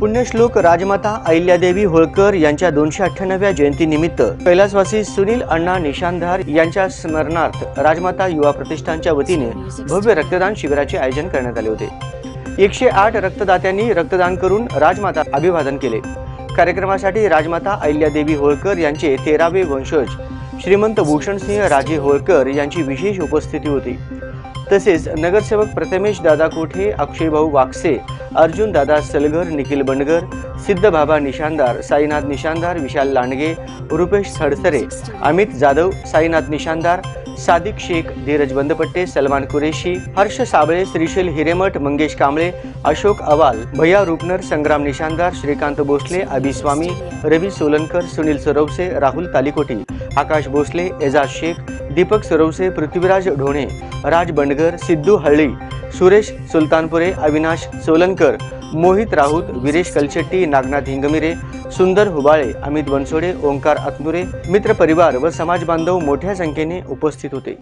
पुण्यश्लोक राजमाता अहिल्यादेवी होळकर यांच्या दोनशे अठ्ठ्याण्णव्या जयंतीनिमित्त कैलासवासी सुनील अण्णा निशानधार यांच्या स्मरणार्थ राजमाता युवा प्रतिष्ठानच्या वतीने भव्य रक्तदान शिबिराचे आयोजन करण्यात आले होते. एकशे आठ रक्तदात्यांनी रक्तदान करून राजमाता अभिवादन केले. कार्यक्रमासाठी राजमाता अहिल्यादेवी होळकर यांचे तेरावे वंशज श्रीमंत भूषणसिंह राजे होळकर यांची विशेष उपस्थिती होती. तसेच नगरसेवक प्रथमेश दादा कोठे अक्षयभाऊ वाकसे अर्जुन दादा सलगर निखिल बंडगर सिद्धबाबा निशानदार साईनाथ निशानदार विशाल लांडगे रुपेश सडसरे अमित जाधव साईनाथ निशानदार सादिक शेख धीरज बंदपट्टे सलमान कुरेशी हर्ष साबळे श्रीशैल हिरेमठ मंगेश कांबळे अशोक अवाल भैया रुपनर संग्राम निशानदार श्रीकांत भोसले अभिस्वामी रवी सोलनकर सुनील सरवसे राहुल तालिकोटी. आकाश भोसले एजाज शेख दीपक सरवसे पृथ्वीराज ढोणे राज बंडगर सिद्धू हळ्ळी सुरेश सुलतानपुरे अविनाश सोलनकर मोहित राऊत विरेश कलशेट्टी नागनाथ हिंगमिरे सुंदर हुबाळे अमित बनसोडे ओंकार अतनुरे मित्रपरिवार व समाजबांधव मोठ्या संख्येने उपस्थित होते.